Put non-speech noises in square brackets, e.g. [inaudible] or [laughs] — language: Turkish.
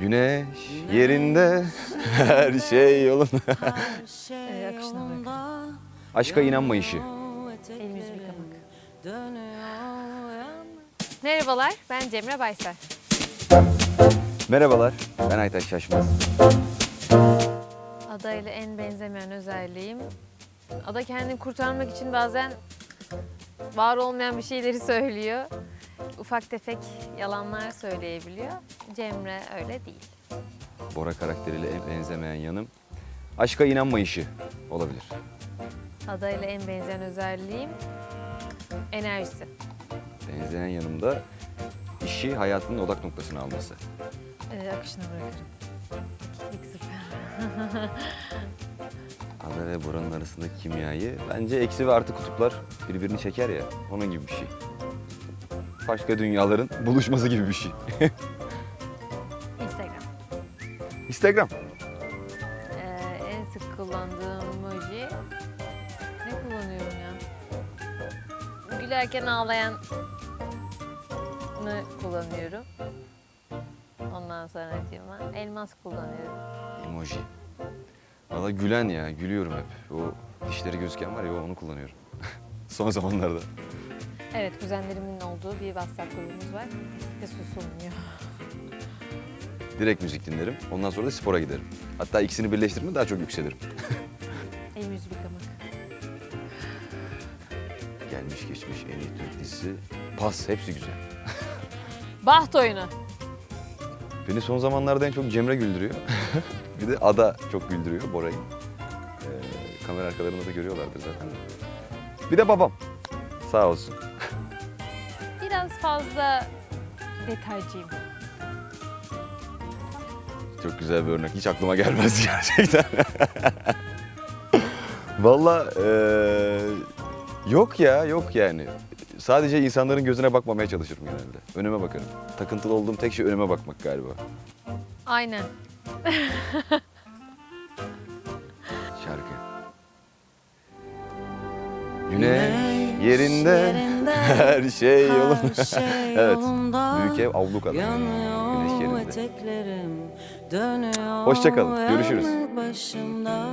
Güneş yerinde, [laughs] her şey yolunda. Ee, akışına bırak. Aşka inanmayışı. El yüzü yıkamak. Merhabalar, ben Cemre Baysar. Merhabalar, ben Aytaç Şaşmaz. Ada ile en benzemeyen özelliğim, Ada kendini kurtarmak için bazen var olmayan bir şeyleri söylüyor. Ufak tefek yalanlar söyleyebiliyor. Cemre öyle değil. Bora karakteriyle en benzemeyen yanım. Aşka inanmayışı olabilir. Ada ile en benzeyen özelliğim enerjisi. Benzeyen yanımda işi hayatının odak noktasına alması. Ee, akışına bırakırım. Sıfır. [laughs] Ada ve Bora'nın arasındaki kimyayı bence eksi ve artı kutuplar birbirini çeker ya. Onun gibi bir şey. Başka dünyaların buluşması gibi bir şey. [laughs] Instagram. Instagram. Ee, en sık kullandığım emoji ne kullanıyorum ya? Gülerken ağlayan kullanıyorum. Ondan sonra cima elmas kullanıyorum. Emoji. Valla gülen ya, gülüyorum hep. O dişleri gözüken var ya onu kullanıyorum. [laughs] Son zamanlarda. Evet kuzenlerimin olduğu bir WhatsApp grubumuz var. Ve susulmuyor. Direkt müzik dinlerim. Ondan sonra da spora giderim. Hatta ikisini birleştirme daha çok yükselirim. El yüz yıkamak. Gelmiş geçmiş en iyi Türk dizisi. Pas, hepsi güzel. Baht oyunu. Beni son zamanlarda en çok Cemre güldürüyor. [laughs] bir de Ada çok güldürüyor Bora'yı. Ee, kamera arkalarında da görüyorlardır zaten. Bir de babam. Sağ olsun. [laughs] Biraz fazla detaycıyım. Çok güzel bir örnek. Hiç aklıma gelmez [laughs] gerçekten. Valla eee, yok ya yok yani. Sadece insanların gözüne bakmamaya çalışırım genelde. Önüme bakarım. Takıntılı olduğum tek şey önüme bakmak galiba. Aynen. [laughs] Şarkı. Güneş yerinde, [laughs] her şey yolunda. şey [laughs] evet. yolunda. Büyük ev avlu kadar. Güneş yerinde. eteklerim dönüyor Hoşça kalın, görüşürüz. yanı Başımda